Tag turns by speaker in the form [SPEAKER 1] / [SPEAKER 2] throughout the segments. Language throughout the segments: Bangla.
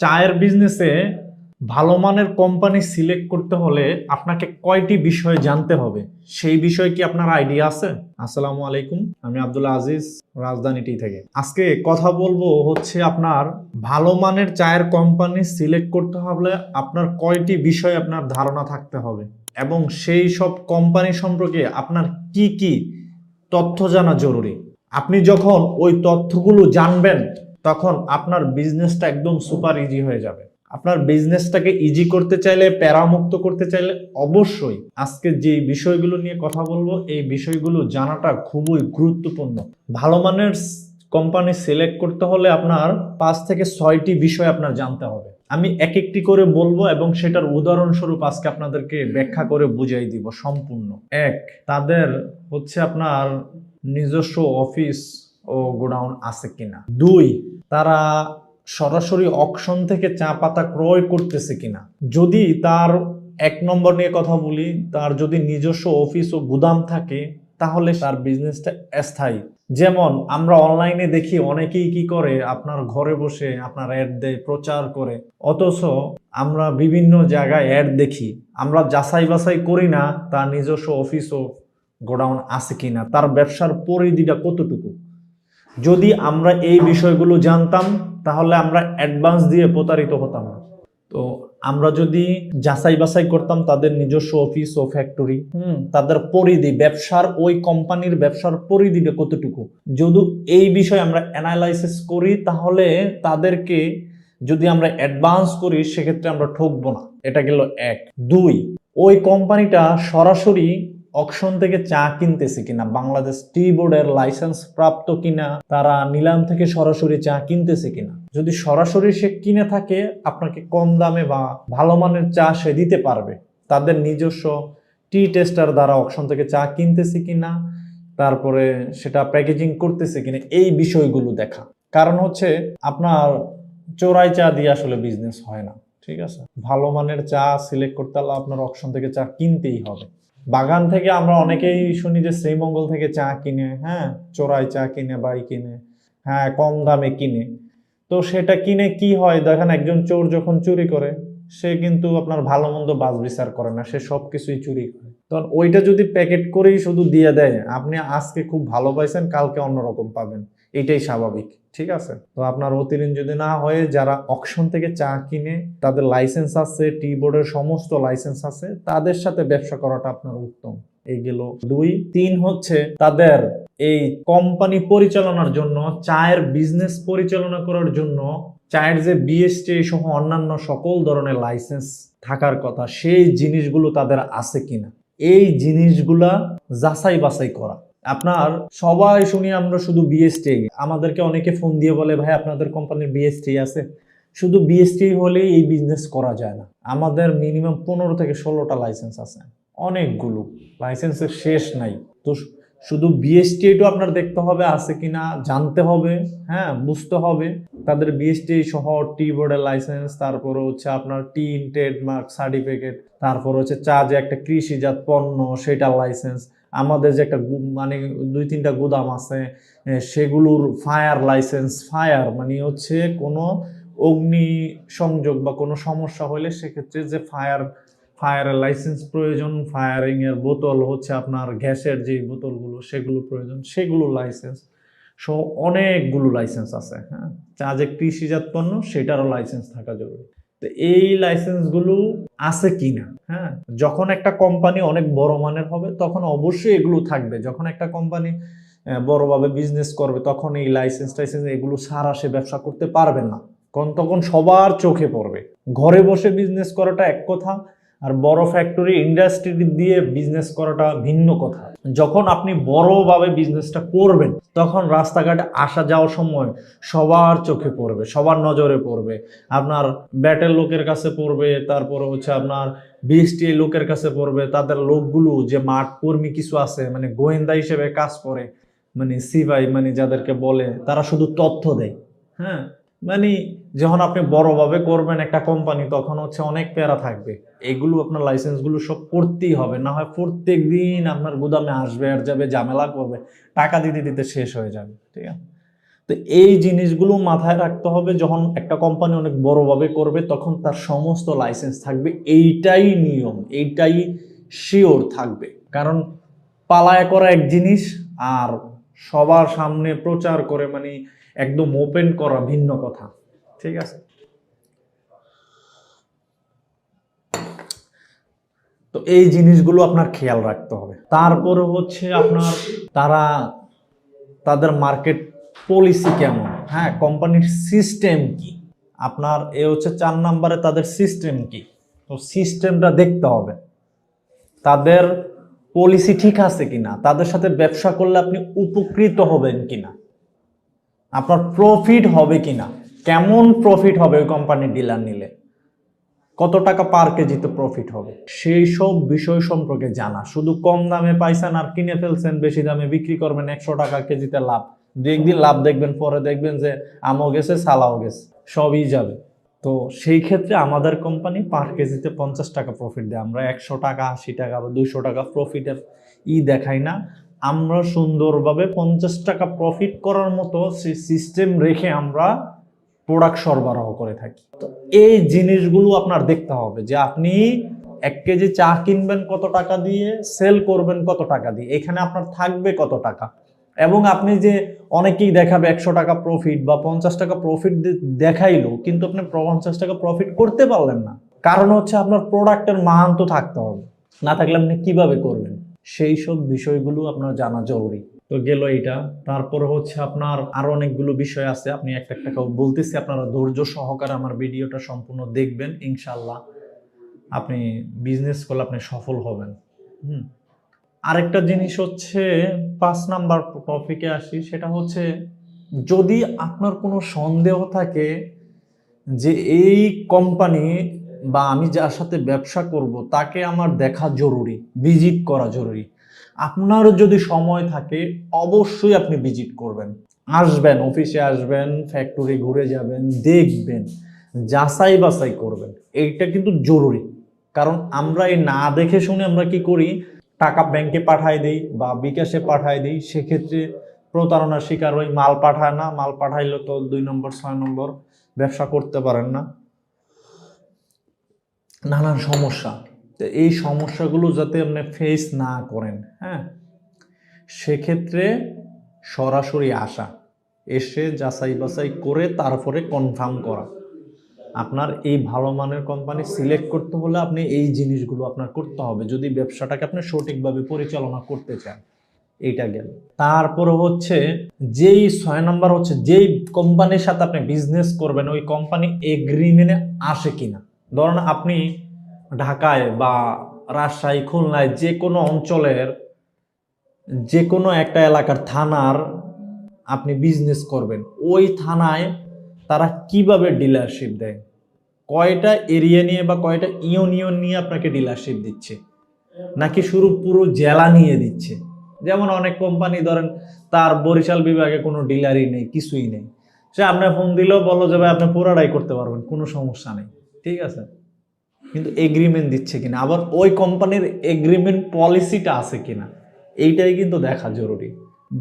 [SPEAKER 1] চায়ের বিজনেসে ভালো মানের কোম্পানি সিলেক্ট করতে হলে আপনাকে কয়টি বিষয় জানতে হবে? সেই বিষয়ে কি আপনার আইডিয়া আছে? আসসালামু আলাইকুম, আমি আব্দুল আজিজ রাজধানীটি থেকে। আজকে কথা বলব হচ্ছে আপনার ভালো মানের চায়ের কোম্পানি সিলেক্ট করতে হলে আপনার কয়টি বিষয় আপনার ধারণা থাকতে হবে? এবং সেই সব কোম্পানি সম্পর্কে আপনার কি কি তথ্য জানা জরুরি? আপনি যখন ওই তথ্যগুলো জানবেন তখন আপনার বিজনেসটা একদম সুপার ইজি হয়ে যাবে। আপনার বিজনেসটাকে ইজি করতে চাইলে, প্যারামুক্ত করতে চাইলে অবশ্যই আজকে যে বিষয়গুলো নিয়ে কথা বলব, এই বিষয়গুলো জানাটা খুবই গুরুত্বপূর্ণ। ভালো মানের কোম্পানি সিলেক্ট করতে হলে আপনার পাঁচ থেকে ছয়টি বিষয় আপনার জানতে হবে। আমি এক একটি করে বলব এবং সেটার উদাহরণস্বরূপ আজকে আপনাদেরকে ব্যাখ্যা করে বুঝাই দিব সম্পূর্ণ। এক, তাদের হচ্ছে আপনার নিজস্ব অফিস ও গোডাউন আছে কিনা? দুই, তারা সরাসরি অকশন থেকে চা পাতা ক্রয় করতেছে কিনা? যদি তার এক নম্বর নিয়ে কথা বলি, তার যদি নিজস্ব অফিস ও গুদাম থাকে, তাহলে তার বিজনেসটা স্থায়ী। যেমন, আমরা অনলাইনে দেখি অনেকেই কি করে, আপনার ঘরে বসে আপনার অ্যাড দেয়, প্রচার করে। অথচ আমরা বিভিন্ন জায়গায় অ্যাড দেখি। আমরা যাচাই বাছাই করি না তার নিজস্ব অফিস ও গোডাউন আছে কিনা, তার ব্যবসার পরিধিটা কতটুকু। যদি আমরা এই বিষয়গুলো জানতাম, তাহলে আমরা অ্যাডভান্স দিয়ে প্রতারিত হতাম না। তো আমরা যদি যাচাই বাছাই করতাম তাদের নিজস্ব অফিস ও ফ্যাক্টরি হুম, তাদের পরিধি, ব্যবসার ওই কোম্পানির ব্যবসার পরিধিটা কতটুকু? যদি এই বিষয়ে আমরা অ্যানালাইসিস করি, তাহলে তাদেরকে যদি আমরা অ্যাডভান্স করি, সেক্ষেত্রে আমরা ঠকবো না। এটা গেল এক। দুই, ওই কোম্পানিটা সরাসরি অকশন থেকে চা কিনতেছে কিনা, বাংলাদেশ টি বোর্ডের লাইসেন্স প্রাপ্ত কিনা, তারা নিলাম থেকে সরাসরি চা কিনতেছে কিনা। যদি সরাসরি সে কিনে থাকে, আপনাকে কম দামে বা ভালো মানের চা সে দিতে পারবে। তাদের নিজস্ব টি টেস্টার দ্বারা অকশন থেকে চা কিনতেছে কিনা, তারপরে সেটা প্যাকেজিং করতেছে কিনা, এই বিষয়গুলো দেখা। কারণ হচ্ছে, আপনার চোরাই চা দিয়ে আসলে বিজনেস হয় না, ঠিক আছে? ভালো মানের চা সিলেক্ট করতে হলে আপনার অকশন থেকে চা কিনতেই হবে। বাগান থেকে আমরা অনেকেই শুনি যে শ্রীমঙ্গল থেকে চা কিনে হ্যাঁ চোরাই চা কিনে, বাই কিনে হ্যাঁ কম দামে কিনে। তো সেটা কিনে কি হয়? দেখেন, একজন চোর যখন চুরি করে, সে কিন্তু আপনার ভালো মন্দ বাস বিচার করে না, সে সব কিছুই চুরি করে। তখন ওইটা যদি প্যাকেট করেই শুধু দিয়ে দেয়, আপনি আজকে খুব ভালো পাইছেন কালকে অন্যরকম পাবেন। এটাই স্বাভাবিক। ঠিক আছে? তো আপনার অতিরিক্ত যদি না হয়ে, যারা অকশন থেকে চা কিনে, তাদের লাইসেন্স আছে টি বোর্ডের সমস্ত লাইসেন্স আছে, তাদের সাথে ব্যবসা করাটা আপনার উত্তম। এই গেল দুই। তিন হচ্ছে তাদের এই কোম্পানি পরিচালনার জন্য, চায়ের বিজনেস পরিচালনা করার জন্য, চায়ের যে বিএসটি সহ অন্যান্য সকল ধরনের লাইসেন্স থাকার কথা, সেই জিনিসগুলো তাদের আছে কিনা? এই জিনিসগুলা যাচাই বাছাই করা। আপনার সবাই শুনি আমরা শুধু বিএসটি আমাদেরকে অনেকে ফোন দিয়ে বলে, ভাই, আপনাদের কোম্পানির বিএসটি আছে। শুধু বিএসটি হলেই এই বিজনেস করা যায় না। আমাদের মিনিমাম পনেরো থেকে ষোলোটা লাইসেন্স আছে। অনেকগুলো। লাইসেন্সের শেষ নাই। তো শুধু বিএসটিআইটও আপনার দেখতে হবে, আছে কিনা জানতে হবে হ্যাঁ বুঝতে হবে। তাদের বিএসটিআই সহ টি বোর্ডের লাইসেন্স তারপরে হচ্ছে আপনার টি ট্রেডমার্ক সার্টিফিকেট তারপর হচ্ছে চা যে একটা কৃষিজাত পণ্য, সেটার লাইসেন্স আমাদের যে একটা মানে দুই তিনটা গুদাম আছে সেগুলোর ফায়ার লাইসেন্স ফায়ার মানে হচ্ছে কোনো অগ্নি সংযোগ বা কোনো সমস্যা হলে সেক্ষেত্রে যে ফায়ার ফায়ারের লাইসেন্স প্রয়োজন ফায়ারিংয়ের বোতল হচ্ছে আপনার গ্যাসের যে বোতলগুলো, সেগুলো প্রয়োজন, সেগুলো লাইসেন্স সো অনেকগুলো লাইসেন্স আছে হ্যাঁ? চা যে কৃষিজাত পণ্য, সেটারও লাইসেন্স থাকা জরুরি। এই লাইসেন্সগুলো আছে কি না হ্যাঁ? যখন একটা কোম্পানি অনেক বড় মানের হবে, তখন অবশ্যই এগুলো থাকবে। যখন একটা কোম্পানি বড়ভাবে বিজনেস করবে, তখন এই লাইসেন্স টাইসেন্স এগুলো সারা সে ব্যবসা করতে পারবে না। কারণ তখন সবার চোখে পড়বে। ঘরে বসে বিজনেস করাটা এক কথা আর বড় ফ্যাক্টরি ইন্ডাস্ট্রি দিয়ে বিজনেস করাটা ভিন্ন কথা। যখন আপনি বড়ভাবে বিজনেসটা করবেন, তখন রাস্তাঘাটে আসা যাওয়ার সময় সবার চোখে পড়বে, সবার নজরে পড়বে। আপনার ব্যাটের লোকের কাছে পড়বে, তারপরে হচ্ছে আপনার বিএসটি লোকের কাছে পড়বে, তাদের লোকগুলো যে মাঠ কর্মী কিছু আছে মানে গোয়েন্দা হিসেবে কাজ করে মানে সিবাই মানে যাদেরকে বলে, তারা শুধু তথ্য দেয়। হ্যাঁ? মানে যখন আপনি বড়ভাবে করবেন একটা কোম্পানি তখন হচ্ছে অনেক প্যারা থাকবে। এগুলো আপনার লাইসেন্সগুলো সব করতেই হবে। না হয় প্রত্যেক দিন আপনার গুদামে আসবে, আর যাবে, ঝামেলা করবে, টাকা দিতে দিতে শেষ হয়ে যাবে, ঠিক আছে? তো এই জিনিসগুলো মাথায় রাখতে হবে, যখন একটা কোম্পানি অনেক বড়ভাবে করবে, তখন তার সমস্ত লাইসেন্স থাকবে। এইটাই নিয়ম, এইটাই শিওর থাকবে। কারণ পালায় করা এক জিনিস, আর সবার সামনে প্রচার করে মানে একদম ওপেন করা ভিন্ন কথা। ঠিক আছে। তো এই জিনিসগুলো আপনার খেয়াল রাখতে হবে। তারপরে হচ্ছে আপনার তারা তাদের মার্কেট পলিসি কেমন? হ্যাঁ কোম্পানির সিস্টেম কি? আপনার এ হচ্ছে চার নাম্বারে তাদের সিস্টেম কি? তো সিস্টেমটা দেখতে হবে। তাদের পলিসি ঠিক আছে কিনা? তাদের সাথে ব্যবসা করলে আপনি উপকৃত হবেন কিনা? আপনার প্রফিট হবে কিনা? কেমন প্রফিট হবে ওই কোম্পানির ডিলার নিলে? কত টাকা পার কেজিতে প্রফিট হবে? সেই সব বিষয় সম্পর্কে জানা। শুধু কম দামে পাইছেন আর কিনে ফেলছেন, বেশি দামে বিক্রি করবেন, একশো টাকা কেজিতে লাভ। দু একদিন লাভ দেখবেন, পরে দেখবেন যে আমও গেছে, সালাও গেছে। সবই যাবে। তো সেই ক্ষেত্রে আমাদের কোম্পানি পার কেজিতে পঞ্চাশ টাকা প্রফিট দেয়। আমরা একশো টাকা, আশি টাকা বা দুশো টাকা প্রফিটের ই দেখাই না। আমরা সুন্দরভাবে পঞ্চাশ টাকা প্রফিট করার মতো সিস্টেম রেখে আমরা প্রোডাক্ট সরবরাহ করে থাকি। তো এই জিনিসগুলো আপনার দেখতে হবে যে আপনি এক কেজি চা কিনবেন কত টাকা দিয়ে সেল করবেন কত টাকা দিয়ে, এখানে আপনার থাকবে কত টাকা। এবং আপনি যে অনেকেই দেখাবে একশো টাকা প্রফিট বা পঞ্চাশ টাকা প্রফিট দেখাইলো, কিন্তু আপনি পঞ্চাশ টাকা প্রফিট করতে পারলেন না। কারণ হচ্ছে আপনার প্রোডাক্টের মান তো থাকতে হবে। না থাকলে আপনি কীভাবে করবেন? সেই সব বিষয়গুলো আপনার জানা জরুরি। তো গেল এইটা। তারপর হচ্ছে আপনার আরও অনেকগুলো বিষয় আছে। আপনি একটা একটা বলতেছি। আপনারা ধৈর্য সহকারে আমার ভিডিওটা সম্পূর্ণ দেখবেন ইনশাল্লাহ আপনি বিজনেস করলে আপনি সফল হবেন। হুম। আরেকটা জিনিস হচ্ছে, পাঁচ নাম্বার টপিকে আসি। সেটা হচ্ছে, যদি আপনার কোনো সন্দেহ থাকে যে এই কোম্পানি বা আমি যার সাথে ব্যবসা করব, তাকে আমার দেখা জরুরি ভিজিট করা জরুরি। আপনার যদি সময় থাকে, অবশ্যই আপনি ভিজিট করবেন। আসবেন অফিসে আসবেন ফ্যাক্টরি ঘুরে যাবেন, দেখবেন, যাচাই বাছাই করবেন। এইটা কিন্তু জরুরি। কারণ আমরা এই না দেখে শুনে আমরা কি করি? টাকা ব্যাংকে পাঠাই দিই বা বিকাশে পাঠাই দিই, সেক্ষেত্রে প্রতারণার শিকার হই। মাল পাঠায় না, মাল পাঠাইলে তো দুই নম্বর, ছয় নম্বর ব্যবসা করতে পারেন না। নানান সমস্যা। তো এই সমস্যাগুলো যাতে আপনি ফেস না করেন হ্যাঁ? সেক্ষেত্রে সরাসরি আসা, এসে যাচাই বাছাই করে তারপরে কনফার্ম করা। আপনার এই ভালো মানের কোম্পানি সিলেক্ট করতে হলে আপনি এই জিনিসগুলো আপনার করতে হবে। যদি ব্যবসাটাকে আপনি সঠিকভাবে পরিচালনা করতে চান, এইটা গেল। তারপরে হচ্ছে যেই ছয় নম্বর হচ্ছে যেই কোম্পানির সাথে আপনি বিজনেস করবেন, ওই কোম্পানি এগ্রিমেন্টে আসে কিনা। ধরুন আপনি ঢাকায় বা রাজশাহী, খুলনায় যে কোনো অঞ্চলের, যে কোনো একটা এলাকার থানার আপনি বিজনেস করবেন। ওই থানায় তারা কীভাবে ডিলারশিপ দেয়? কয়টা এরিয়া নিয়ে বা কয়টা ইউনিয়ন নিয়ে আপনাকে ডিলারশিপ দিচ্ছে? নাকি শুরু পুরো জেলা নিয়ে দিচ্ছে? যেমন অনেক কোম্পানি ধরেন, তার বরিশাল বিভাগে কোনো ডিলারই নেই, কিছুই নেই। সে আপনার ফোন দিলেও বলো যে, ভাই, আপনি পুরাটাই করতে পারবেন, কোনো সমস্যা নেই। ঠিক আছে? কিন্তু এগ্রিমেন্ট দিচ্ছে কিনা, আবার ওই কোম্পানির এগ্রিমেন্ট পলিসিটা আছে কিনা, এইটাই কিন্তু দেখা জরুরি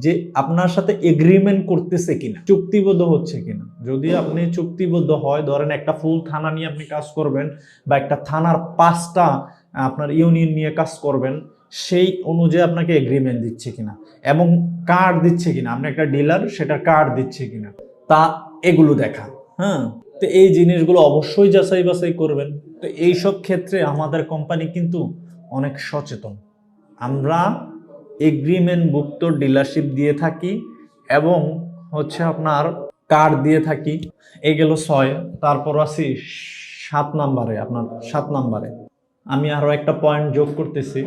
[SPEAKER 1] যে আপনার সাথে এগ্রিমেন্ট করতেছে কিনা, চুক্তিবদ্ধ হচ্ছে কিনা। যদি আপনি চুক্তিবদ্ধ হয়, ধরেন একটা ফুল থানা নিয়ে আপনি কাজ করবেন বা একটা থানার পাঁচটা আপনার ইউনিয়ন নিয়ে কাজ করবেন, সেই অনুযায়ী আপনাকে এগ্রিমেন্ট দিচ্ছে কিনা এবং কার্ড দিচ্ছে কিনা, আপনি একটা ডিলার সেটা কার্ড দিচ্ছে কিনা, তা এগুলো দেখা হ্যাঁ? তো এই জিনিসগুলো অবশ্যই যাচাই বাছাই করবেন। তো এইসব ক্ষেত্রে আমাদের কোম্পানি কিন্তু অনেক সচেতন। আমরা এগ্রিমেন্ট মুক্ত ডিলারশিপ দিয়ে থাকি এবং হচ্ছে আপনার কার্ড দিয়ে থাকি। এই গেল ছয়, তারপর আছি সাত নাম্বারে, আপনার সাত নাম্বারে। আমি আরও একটা পয়েন্ট যোগ করতেছি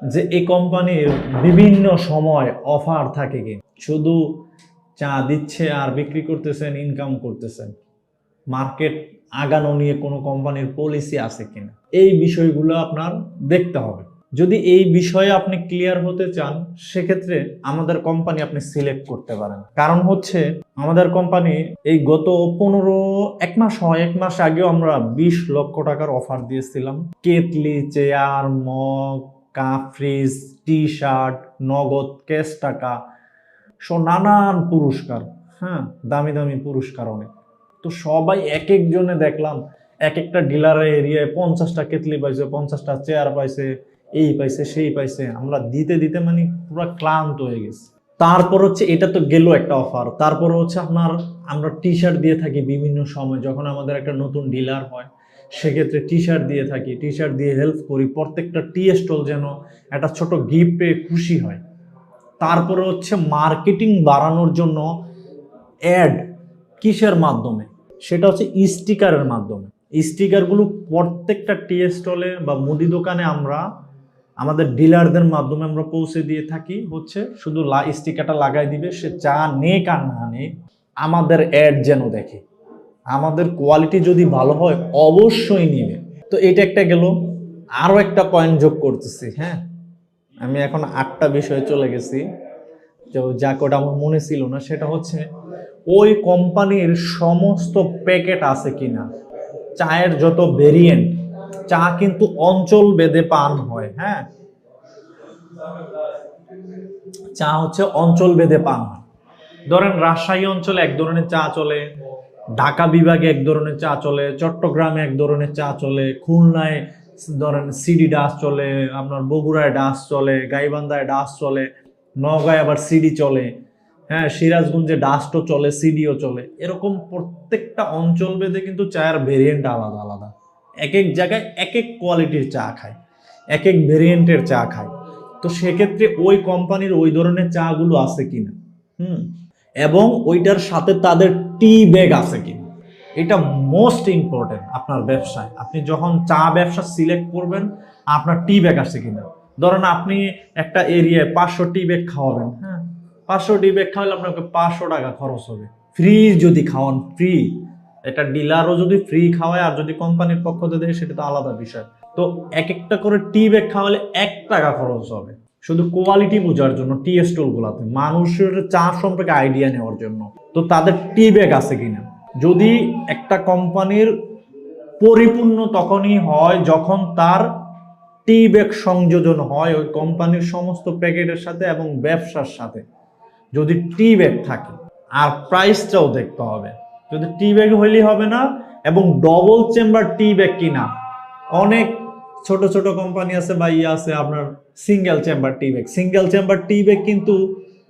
[SPEAKER 1] যে এই কোম্পানির বিভিন্ন সময় অফার থাকে কি? শুধু চা দিচ্ছে আর বিক্রি করতেছেন ইনকাম করতেছেন। মার্কেট আগানো নিয়ে কোনো কোম্পানির পলিসি আছে কিনা? এই বিষয়গুলো আপনার দেখতে হবে। যদি এই বিষয়ে আপনি ক্লিয়ার হতে চান, সেক্ষেত্রে আমাদের কোম্পানি আপনি সিলেক্ট করতে পারেন। কারণ হচ্ছে, আমাদের কোম্পানি এই গত পনেরো, এক মাস হয়, এক মাস আগেও আমরা বিশ লক্ষ টাকার অফার দিয়েছিলাম। Kettle, chair, mug, cup, fridge T shirt নগদ, ক্যাশ টাকা সো নানান পুরস্কার। হ্যাঁ দামি দামি পুরস্কার অনেক। তো সবাই এক একজনে দেখলাম এক একটা ডিলারের এরিয়ায় পঞ্চাশটা কেতলি পাইছে, পঞ্চাশটা চেয়ার পাইছে, এই পাইছে, সেই পাইছে। আমরা দিতে দিতে মানে পুরো ক্লান্ত হয়ে গেছি। তারপর হচ্ছে এটা তো গেল একটা অফার তারপর হচ্ছে আপনার আমরা টি শার্ট দিয়ে থাকি বিভিন্ন সময়, যখন আমাদের একটা নতুন ডিলার হয়, সেক্ষেত্রে টি শার্ট দিয়ে থাকি টি শার্ট দিয়ে হেল্প করি। প্রত্যেকটা টি স্টল যেন একটা ছোট গিফট পেয়ে খুশি হয়। তারপরে হচ্ছে মার্কেটিং বাড়ানোর জন্য অ্যাড কিসের মাধ্যমে? সেটা হচ্ছে স্টিকারের মাধ্যমে। স্টিকারগুলো প্রত্যেকটা টি স্টলে বা মুদি দোকানে আমরা আমাদের ডিলারদের মাধ্যমে আমরা পৌঁছে দিয়ে থাকি। হচ্ছে শুধু লা স্টিকারটা লাগাই দিবে, সে চা নেক আর না নেক, আমাদের অ্যাড যেন দেখে। আমাদের কোয়ালিটি যদি ভালো হয়, অবশ্যই নিবে। তো এটা একটা গেল আরও একটা পয়েন্ট যোগ করতেছি হ্যাঁ? আমি এখন আটটা বিষয়ে চলে গেছি। তো যা কোটা আমার মনে ছিল না, সেটা হচ্ছে ওই কোম্পানির সমস্ত প্যাকেট আছে কিনা? চায়ের যত ভেরিয়েন্ট চা কিন্তু অঞ্চল বেদে পান হয় হ্যাঁ? চা হচ্ছে অঞ্চল বেদে পান ধরেন রাজশাহী অঞ্চলে এক ধরনের চা চলে, ঢাকা বিভাগে এক ধরনের চা চলে, চট্টগ্রামে এক ধরনের চা চলে, খুলনায় ধরেন সিডি ডাস চলে, আপনার বগুড়ায় ডাস চলে, গাইবান্ধায় ডাস চলে নগাঁয় আবার সিডি চলে। হ্যাঁ সিরাজগঞ্জে ডাস্টও চলে সিডিও চলে। এরকম প্রত্যেকটা অঞ্চল ভেদে কিন্তু চায়ের ভেরিয়েন্ট আলাদা আলাদা। এক এক জায়গায় এক এক কোয়ালিটির চা খায় এক এক ভেরিয়েন্টের চা খায়। তো সেক্ষেত্রে ওই কোম্পানির ওই ধরনের চাগুলো আছে কিনা? হুম। এবং ওইটার সাথে তাদের টি ব্যাগ আছে কিনা? এটা মোস্ট ইম্পর্টেন্ট আপনার ব্যবসায়। আপনি যখন চা ব্যবসা সিলেক্ট করবেন, আপনার টি ব্যাগ আছে কিনা? ধরেন আপনি একটা এরিয়ায় পাঁচশো টি ব্যাগ খাওয়াবেন হ্যাঁ? পাঁচশো ব্যাগ খাওয়ালে আপনাকে পাঁচশো টাকা খরচ হবে। ফ্রি যদি খাওয়ান ফ্রি এটা ডিলারও যদি ফ্রি খাওয়ায় আর যদি কোম্পানির পক্ষ থেকে দেয়, সেটা তো আলাদা বিষয়। তো এক একটা করে টি ব্যাগ খাওয়ালে এক টাকা খরচ হবে। শুধু কোয়ালিটি বোঝার জন্য টি স্টল গুলাতে মানুষের চা সম্পর্কে আইডিয়া নেওয়ার জন্য। তো তাদের টি ব্যাগ আছে কিনা? যদি একটা কোম্পানির পরিপূর্ণ তখনই হয়, যখন তার টি ব্যাগ সংযোজন হয় ওই কোম্পানির সমস্ত প্যাকেটের সাথে এবং ব্যবসার সাথে। যদি টি ব্যাগ থাকে, আর প্রাইসটাও দেখতে হবে। যদি টি ব্যাগ হইলেই হবে না, এবং ডবল চেম্বার টি ব্যাগ কিনা। অনেক ছোট ছোট কোম্পানি আছে বা ইয়ে আছে, আপনার single chamber tea bag single chamber tea bag কিন্তু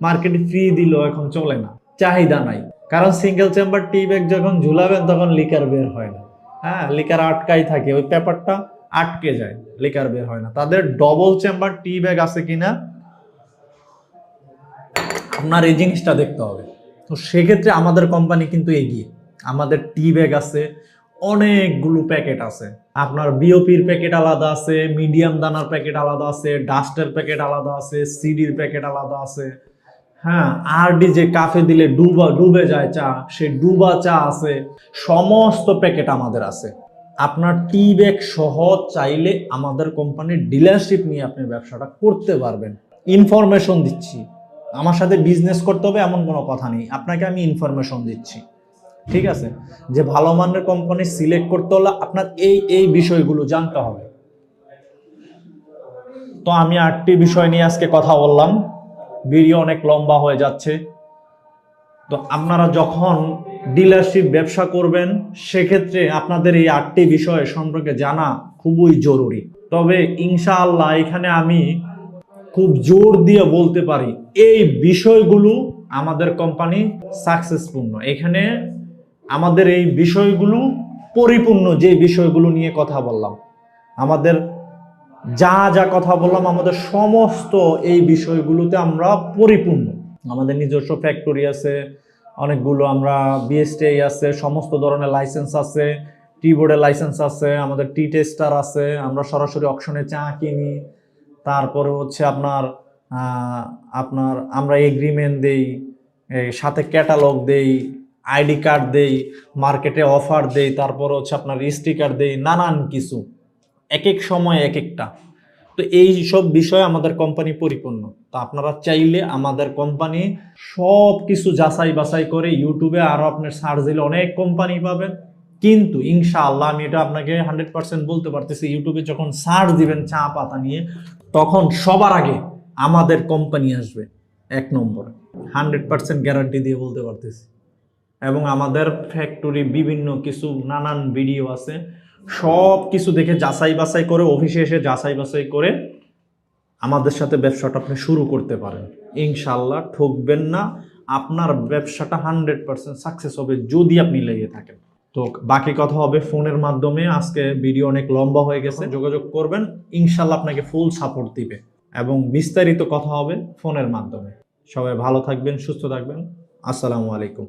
[SPEAKER 1] মার্কেটে ফ্রি দিল এখন চলে না। চাহিদা নাই। কারণ সিঙ্গেল চেম্বার টি ব্যাগ যখন ঝুলাবেন, তখন লিকার বের হয় না। হ্যাঁ লিকার আটকাই থাকে। ওই পেপারটা আটকে যায় লিকার বের হয় না। তাদের ডবল চেম্বার টি ব্যাগ আছে কিনা আপনার এই জিনিসটা দেখতে হবে। তো সেক্ষেত্রে আমাদের কোম্পানি কিন্তু এগিয়ে। আমাদের টি ব্যাগ আছে, অনেকগুলো প্যাকেট আছে। আপনার বিওপির প্যাকেট আলাদা আছে মিডিয়াম দানার প্যাকেট আলাদা আছে ডাস্টের প্যাকেট আলাদা আছে সিডির প্যাকেট আলাদা আছে। হ্যাঁ আর ডি যে কাফে দিলে ডুবা, ডুবে যায় চা, সে ডুবা চা আছে, সমস্ত প্যাকেট আমাদের আছে। আপনার টি ব্যাগ সহ চাইলে আমাদের কোম্পানির ডিলারশিপ নিয়ে আপনি ব্যবসাটা করতে পারবেন। ইনফরমেশন দিচ্ছি। আমার সাথে বিজনেস করতে হবে এমন কোনো কথা নেই। আপনাকে আমি ইনফরমেশন দিচ্ছি। ঠিক আছে? যে ভালো মানের কোম্পানি সিলেক্ট করতে হলে আপনার এই এই বিষয়গুলো জানতে হবে। তো আমি আটটি বিষয় নিয়ে আজকে কথা বললাম। ভিডিও অনেক লম্বা হয়ে যাচ্ছে। তো আপনারা যখন ডিলারশিপ ব্যবসা করবেন, সেক্ষেত্রে আপনাদের এই আটটি বিষয় সম্পর্কে জানা খুবই জরুরি। তবে ইনশাআল্লাহ এখানে আমি খুব জোর দিয়ে বলতে পারি, এই বিষয়গুলো আমাদের কোম্পানি সাকসেসপূর্ণ এখানে আমাদের এই বিষয়গুলো পরিপূর্ণ যে বিষয়গুলো নিয়ে কথা বললাম, আমাদের যা যা কথা বললাম, আমাদের সমস্ত এই বিষয়গুলোতে আমরা পরিপূর্ণ। আমাদের নিজস্ব ফ্যাক্টরি আছে, অনেকগুলো আমরা বিএসটিআই আছে, সমস্ত ধরনের লাইসেন্স আছে টি বোর্ডের লাইসেন্স আছে, আমাদের টি টেস্টার আছে, আমরা সরাসরি অকশনে চা কিনি। তারপরে হচ্ছে আপনার আপনার আমরা এগ্রিমেন্ট দেই সাথে ক্যাটালগ দেই আইডি কার্ড দেই মার্কেটে অফার দেই, তারপর হচ্ছে আপনার স্টিকার দেই, নানান কিছু। এক এক সময় এক একটা তো এই সব বিষয়ে আমাদের কোম্পানি পরিপূর্ণ। তো আপনারা চাইলে আমাদের কোম্পানি সব কিছু যাচাই বাছাই করে ইউটিউবে আরও আপনার সার্চ দিলে অনেক কোম্পানি পাবেন। কিন্তু ইনশাআল্লাহ আমি এটা আপনাকে হান্ড্রেড পার্সেন্ট বলতে পারতেছি ইউটিউবে যখন সার্চ দিবেন চা পাতা নিয়ে তখন সবার আগে আমাদের কোম্পানি আসবে এক নম্বরে। হান্ড্রেড পার্সেন্ট গ্যারান্টি দিয়ে বলতে পারতেছি। এবং আমাদের ফ্যাক্টরি বিভিন্ন কিছু, নানান ভিডিও আছে। সব কিছু দেখে যাচাই বাছাই করে অফিসে এসে যাচাই বাছাই করে আমাদের সাথে ব্যবসাটা আপনি শুরু করতে পারেন। ইনশাল্লাহ ঠকবেন না। আপনার ব্যবসাটা হান্ড্রেড পার্সেন্ট সাকসেস হবে যদি আপনি লেগে থাকেন। তো বাকি কথা হবে ফোনের মাধ্যমে। আজকে ভিডিও অনেক লম্বা হয়ে গেছে। যোগাযোগ করবেন, ইনশাল্লাহ আপনাকে ফুল সাপোর্ট দিবে। এবং বিস্তারিত কথা হবে ফোনের মাধ্যমে। সবাই ভালো থাকবেন, সুস্থ থাকবেন। আসসালামু আলাইকুম।